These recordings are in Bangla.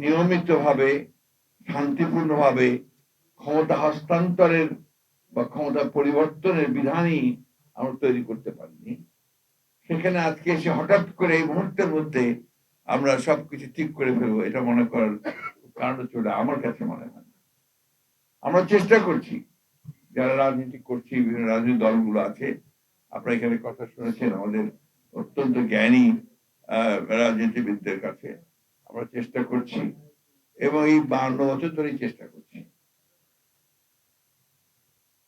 নিয়মিতভাবে, শান্তিপূর্ণভাবে ক্ষমতা হস্তান্তরের বা ক্ষমতা পরিবর্তনের বিধানই আমরা তৈরি করতে পারিনি সেখানে আজকে এসে হঠাৎ করে এই মুহূর্তের মধ্যে আমরা সবকিছু ঠিক করে ফেলব, এটা মনে করার কারণ চলে আমার কাছে মনে হয়। আমরা চেষ্টা করছি, যারা রাজনীতি করছি, বিভিন্ন রাজনৈতিক দলগুলো আছে, আপনারা এখানে কথা শুনেছেন, আমাদের অত্যন্ত জ্ঞানী রাজনীতিবিদদের কাছে আমরা চেষ্টা করছি এবং এই বান্ন বছর ধরেই চেষ্টা করছি।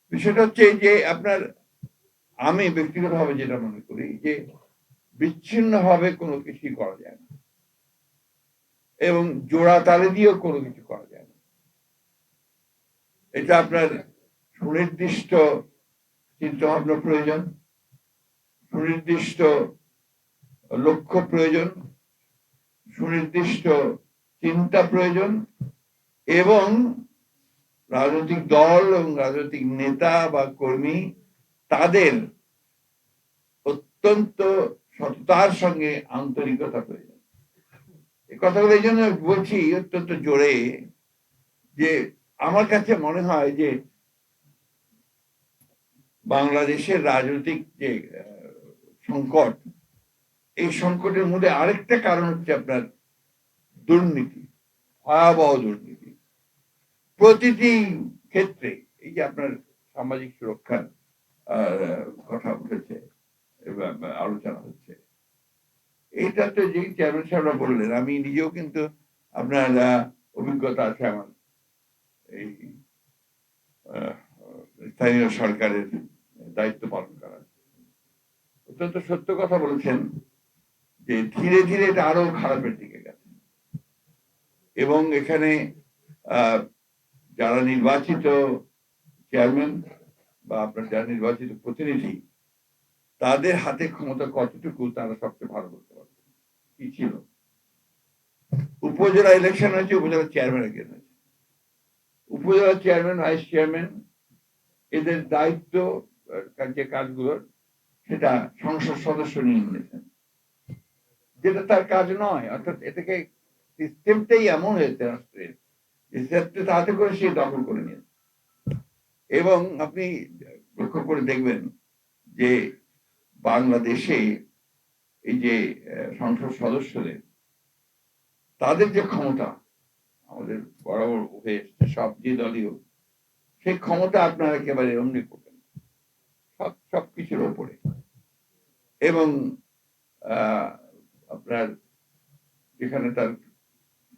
বিষয়টা হচ্ছে যে আপনার, আমি ব্যক্তিগতভাবে যেটা মনে করি যে বিচ্ছিন্নভাবে কোনো কিছুই করা যায় না। এবং জোড়া তালে দিয়েও কোনো কিছু করা যায় না। এটা আপনার সুনির্দিষ্ট চিন্তা ভাবনা প্রয়োজন, সুনির্দিষ্ট লক্ষ্য প্রয়োজন সুনির্দিষ্ট চিন্তা প্রয়োজন এবং রাজনৈতিক দল এবং রাজনৈতিক নেতা বা কর্মী তাদের অত্যন্ত সততার সঙ্গে আন্তরিকতা প্রয়োজন। এই কথাগুলো এই জন্য বলছি অত্যন্ত জোরে যে আমার কাছে মনে হয় যে বাংলাদেশের রাজনৈতিক যে সংকট এই সংকটের মধ্যে আরেকটা কারণ হচ্ছে আপনার দুর্নীতি, ভয়াবহ দুর্নীতি। প্রতিটি ক্ষেত্রে এই যে আপনার সামাজিক সুরক্ষার কথা উঠেছে আলোচনা হচ্ছে। এটা তো যে চেয়ারম্যান সাহেবরা বললেন, আমি নিজেও কিন্তু আপনার অভিজ্ঞতা আছে আমার। এই স্থানীয় সরকারের দায়িত্ব পালন করার। অত্যন্ত সত্য কথা বলেছেন। যে ধীরে ধীরে এটা আরও খারাপের দিকে গেছে। এবং এখানে যারা নির্বাচিত চেয়ারম্যান বা আপনার যারা নির্বাচিত প্রতিনিধি, তাদের হাতে ক্ষমতা কতটুকু তারা সবচেয়ে ভালো বলতে পারবে? কি ছিল? উপজেলা ইলেকশন হয়েছে, উপজেলা চেয়ারম্যান এগিয়ে হয়েছে। উপজেলা চেয়ারম্যান ভাইস চেয়ারম্যান এদের দায়িত্ব যে কাজগুলোর, সেটা সংসদ সদস্য নিয়ে নিয়েছেন যেটা তার কাজ নয় অর্থাৎ এটাকে সিস্টেমটাই এমন হয়েছে রাষ্ট্রের যে তাতে করে সে দখল করে নিয়েছে এবং আপনি লক্ষ্য করে দেখবেন যে বাংলাদেশে এই যে সংসদ সদস্যদের তাদের যে ক্ষমতা আমাদের বরাবর হয়ে এসছে সব যে দলীয় সেই ক্ষমতা আপনার একেবারে অমনি করবেন সব সব কিছুর ওপরে। এবং আহ, আপনার যেখানে তার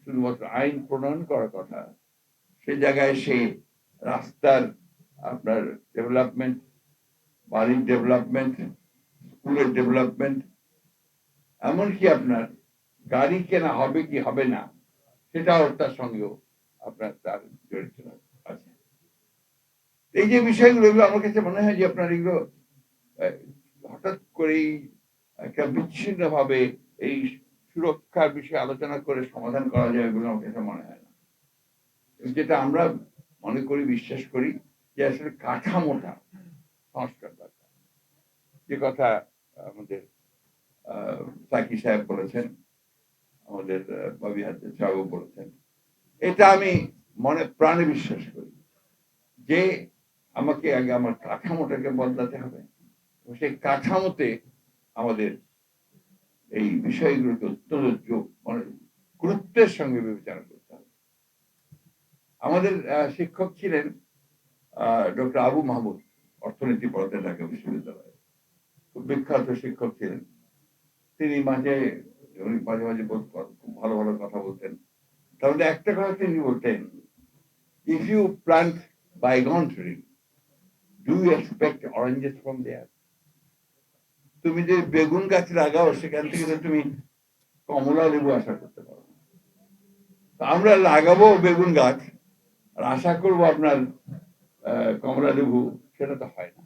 শুধুমাত্র আইন প্রণয়ন করার কথা, সে জায়গায় সে রাস্তার আপনার ডেভেলপমেন্ট বাড়ির ডেভেলপমেন্ট স্কুলের ডেভেলপমেন্ট এমনকি আপনার গাড়ি কেনা হবে কি হবে না, সেটাও তার সঙ্গেও আপনার তার জড়িত আছে। এই যে বিষয়গুলো, এগুলো আমার কাছে মনে হয় যে আপনার এগুলো হঠাৎ করেই একটা বিচ্ছিন্ন ভাবে এই সুরক্ষার বিষয়ে আলোচনা করে সমাধান করা যায় বলে আমার কাছে মনে হয় না। যেটা আমরা মনে করি, বিশ্বাস করি, যে আসলে কাঠামোটা সংস্কার দরকার। যে কথা আমাদের সাকি সাহেব বলেছেন, আমাদের ববি হাতে সাহেব বলেছেন। এটা আমি মনে, প্রাণে বিশ্বাস করি যে আমাকে আগে আমার কাঠামোটাকে বদলাতে হবে। সেই কাঠামোতে আমাদের এই বিষয়গুলোকে অত্যন্ত মানে গুরুত্বের সঙ্গে বিবেচনা করতে হবে। আমাদের শিক্ষক ছিলেন ডক্টর আবু মাহমুদ, অর্থনীতি পড়াতে ঢাকা বিশ্ববিদ্যালয়ে। খুব বিখ্যাত শিক্ষক ছিলেন। তিনি মাঝে, উনি মাঝে মাঝে খুব ভালো ভালো কথা বলতেন। মধ্যে একটা কথা তিনি বলতেন if you plant baigan tree do you expect oranges from there তুমি যে বেগুন গাছ লাগাও, সেখান থেকে তো তুমি কমলা লেবু আশা করতে পারো আমরা লাগাবো বেগুন গাছ, আর আশা করব আপনার কমলা লেবু, সেটা তো হয় না।